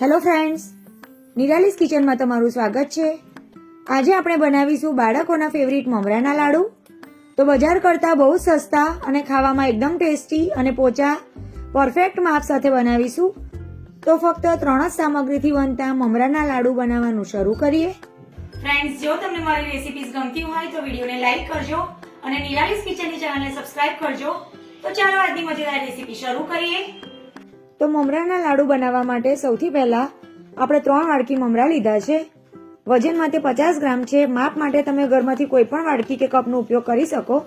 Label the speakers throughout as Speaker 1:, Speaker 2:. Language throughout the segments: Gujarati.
Speaker 1: હેલો ફ્રેન્ડ્સ નિરાલીસ કિચનમાં તમારું સ્વાગત છે. આજે આપણે બનાવીશું બાળકોના ફેવરિટ મમરાના લાડુ. તો બજાર કરતાં બહુ સસ્તા અને ખાવામાં એકદમ ટેસ્ટી અને પોચા પરફેક્ટ માપ સાથે બનાવીશું. તો ફક્ત ત્રણ જ સામગ્રીથી બનતા મમરાના લાડુ બનાવવાનું શરૂ કરીએ. ફ્રેન્ડ્સ જો તમને મારી રેસિપીઝ ગમતી હોય તો વિડીયોને લાઈક કરજો અને નિરાલીસ કિચનની ચેનલને સબસ્ક્રાઇબ કરજો. તો ચાલો આજની મજેદાર રેસિપી શરૂ કરીએ. તો મમરાના લાડુ બનાવવા માટે સૌથી પહેલા આપણે ત્રણ વાડકી મમરા લીધા છે. વજન માટે પચાસ ગ્રામ છે. માપ માટે તમે ઘરમાંથી કોઈ પણ વાડકી કે કપનો ઉપયોગ કરી શકો.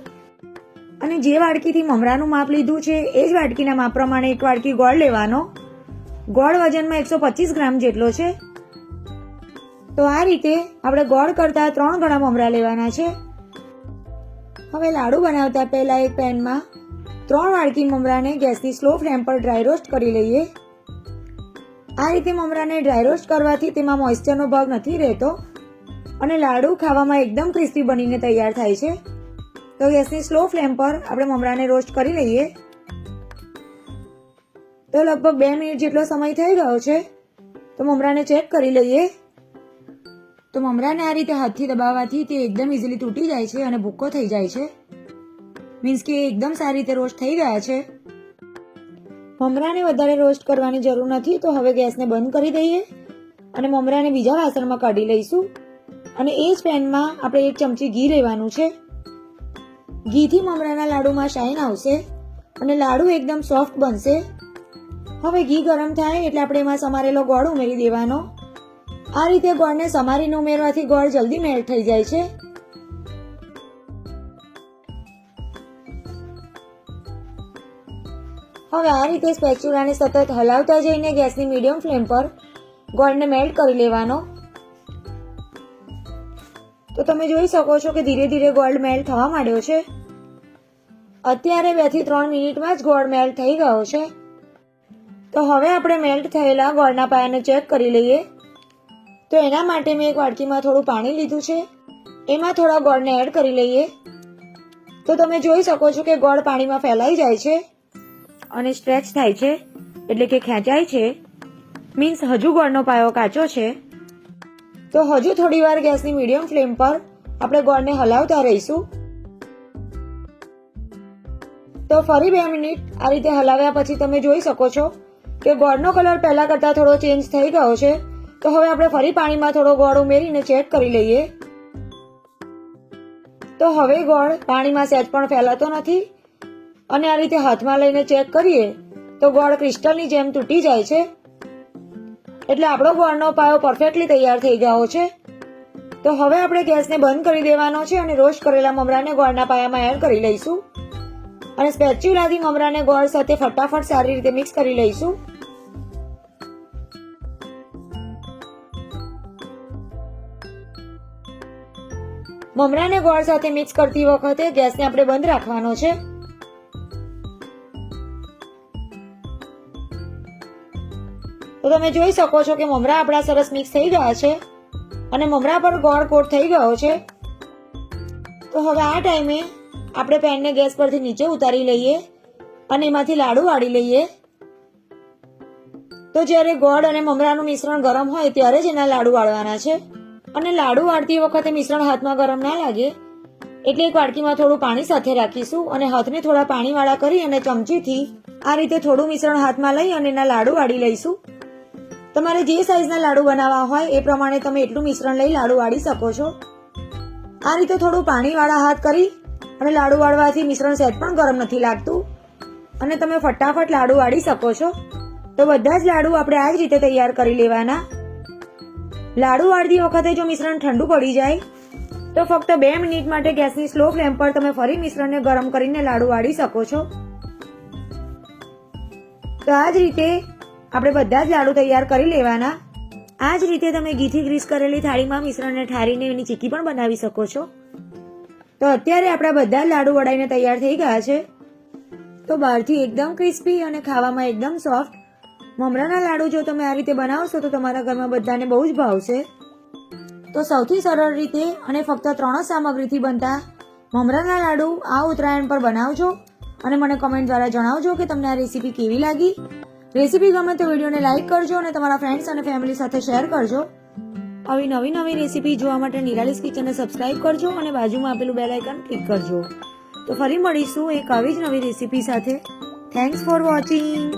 Speaker 1: અને જે વાડકીથી મમરાનું માપ લીધું છે, એ જ વાડકીના માપ પ્રમાણે એક વાડકી ગોળ લેવાનો. ગોળ વજનમાં એકસો પચીસ ગ્રામ જેટલો છે. તો આ રીતે આપણે ગોળ કરતા ત્રણ ગણા મમરા લેવાના છે. હવે લાડુ બનાવતા પહેલા એક પેનમાં ત્રણ વાડકી મમરાને ગેસની સ્લો ફ્લેમ પર ડ્રાય રોસ્ટ કરી લઈએ. આ રીતે મમરાને ડ્રાય રોસ્ટ કરવાથી તેમાં મોઇસ્ચરનો ભાગ નથી રહેતો અને લાડુ ખાવામાં એકદમ ક્રિસ્પી બનીને તૈયાર થાય છે. તો ગેસની સ્લો ફ્લેમ પર આપણે મમરાને રોસ્ટ કરી લઈએ. તો લગભગ બે મિનિટ જેટલો સમય થઈ ગયો છે, તો મમરાને ચેક કરી લઈએ. તો મમરાને આ રીતે હાથથી દબાવવાથી તે એકદમ ઇઝીલી તૂટી જાય છે અને ભૂક્કો થઈ જાય છે. મીન્સ કે એકદમ સારી રીતે રોસ્ટ થઈ ગયા છે. મમરાને વધારે રોસ્ટ કરવાની જરૂર નથી, તો હવે ગેસને બંધ કરી દઈએ અને મમરાને બીજા વાસણમાં કાઢી લઈશું. અને એ જ પેનમાં આપણે એક ચમચી ઘી લેવાનું છે. ઘીથી મમરાના લાડુમાં શાઇન આવશે અને લાડુ એકદમ સોફ્ટ બનશે. હવે ઘી ગરમ થાય એટલે આપણે એમાં સમારેલો ગોળ ઉમેરી દેવાનો. આ રીતે ગોળને સમારીને ઉમેરવાથી ગોળ જલ્દી મેલ્ટ થઈ જાય છે. હવે આ રીતે સ્પેચ્યુલાને સતત હલાવતા જઈને ગેસની મીડિયમ ફ્લેમ પર ગોળને મેલ્ટ કરી લેવાનો. તો તમે જોઈ શકો છો કે ધીરે ધીરે ગોળ મેલ્ટ થવા માંડ્યો છે. અત્યારે બેથી ત્રણ મિનિટમાં જ ગોળ મેલ્ટ થઈ ગયો છે. તો હવે આપણે મેલ્ટ થયેલા ગોળના પાયાને ચેક કરી લઈએ. તો એના માટે મેં એક વાડકીમાં થોડું પાણી લીધું છે. એમાં થોડા ગોળને એડ કરી લઈએ. તો તમે જોઈ શકો છો કે ગોળ પાણીમાં ફેલાઈ જાય છે. અને સ્ટ્રેચ થાય છે, એટલે કે ખેંચાય છે મીન્સ હજુ ગોળનો પાયો કાચો છે. તો હજુ થોડી વાર ગેસની મીડિયમ ફ્લેમ પર આપણે ગોળને હલાવતા રહીશું. તો ફરી બે મિનિટ આ રીતે હલાવ્યા પછી તમે જોઈ શકો છો કે ગોળનો કલર પહેલા કરતા થોડો ચેન્જ થઈ ગયો છે. તો હવે આપણે ફરી પાણીમાં થોડો ગોળ ઉમેરીને ચેક કરી લઈએ. તો હવે ગોળ પાણીમાં સહેજ પણ ફેલાતો નથી. અને આ રીતે હાથમાં લઈને ચેક કરીએ, તો ગોળ ક્રિસ્ટલની જેમ તૂટી જાય છે. એટલે આપણો ગોળનો પાયો પરફેક્ટલી તૈયાર થઈ ગયો છે. તો હવે આપણે ગેસને બંધ કરી દેવાનો છે અને રોસ્ટ કરેલા મમરાને ગોળના પાયામાં એડ કરી લઈશું. અને સ્પેચ્યુલાથી મમરાને ગોળ સાથે ફટાફટ સારી રીતે મિક્સ કરી લઈશું. મમરાને ગોળ સાથે મિક્સ કરતી વખતે ગેસને આપણે બંધ રાખવાનો છે. તો તમે જોઈ શકો છો કે મમરા આપણા સરસ મિક્સ થઈ ગયા છે અને મમરા પર ગોળ કોટ થઈ ગયો છે. તો હવે આ ટાઈમે આપણે પેનને ગેસ પરથી નીચે ઉતારી લઈએ અને એમાંથી લાડુ વાળી લઈએ. તો જ્યારે ગોળ અને મમરાનું મિશ્રણ ગરમ હોય ત્યારે જ એના લાડુ વાળવાના છે. અને લાડુ વાળતી વખતે મિશ્રણ હાથમાં ગરમ ના લાગે એટલે એક વાડકીમાં થોડું પાણી સાથે રાખીશું અને હાથને થોડા પાણીવાળા કરી અને ચમચીથી આ રીતે થોડું મિશ્રણ હાથમાં લઈ અને એના લાડુ વાળી લઈશું. તમારે જે સાઈઝના લાડુ બનાવવા હોય એ પ્રમાણે તમે એટલું મિશ્રણ લઈ લાડુ વાળી શકો છો. આ રીતે થોડું પાણીવાળા હાથ કરી અને લાડુ વાળવાથી મિશ્રણ સહેજ પણ ગરમ નથી લાગતું. અને તમે ફટાફટ લાડુ વાળી શકો છો. તો બધા જ લાડુ આપણે આ જ રીતે તૈયાર કરી લેવાના. લાડુ વાળતી વખતે જો મિશ્રણ ઠંડુ પડી જાય, તો ફક્ત બે મિનિટ માટે ગેસની સ્લો ફ્લેમ પર તમે ફરી મિશ્રણને ગરમ કરીને લાડુ વાળી શકો છો. તો આ જ રીતે આપણે બધા જ લાડુ તૈયાર કરી લેવાના. આ જ રીતે તમે ઘીથી ગ્રીસ કરેલી થાળીમાં મિશ્રણને ઠારીને એની ચીકી પણ બનાવી શકો છો. તો અત્યારે આપણા બધા જ લાડુ વડાઈને તૈયાર થઈ ગયા છે. તો બહારથી એકદમ ક્રિસ્પી અને ખાવામાં એકદમ સોફ્ટ મમરાના લાડુ જો તમે આ રીતે બનાવશો તો તમારા ઘરમાં બધાને બહુ જ ભાવશે. તો સૌથી સરળ રીતે અને ફક્ત ત્રણ જ સામગ્રીથી બનતા મમરાના લાડુ આ ઉત્તરાયણ પર બનાવજો અને મને કમેન્ટ દ્વારા જણાવજો કે તમને આ રેસીપી કેવી લાગી. રેસીપી ગમે તો વિડીયોને લાઇક કરજો અને તમારા ફ્રેન્ડ્સ અને ફેમિલી સાથે શેર કરજો. આવી નવી નવી રેસીપી જોવા માટે નિરાલીસ કિચનને સબસ્ક્રાઇબ કરજો અને બાજુમાં આપેલું બેલ આઇકન ક્લિક કરજો. તો ફરી મળીશું એક આવી જ નવી રેસીપી સાથે. Thanks for watching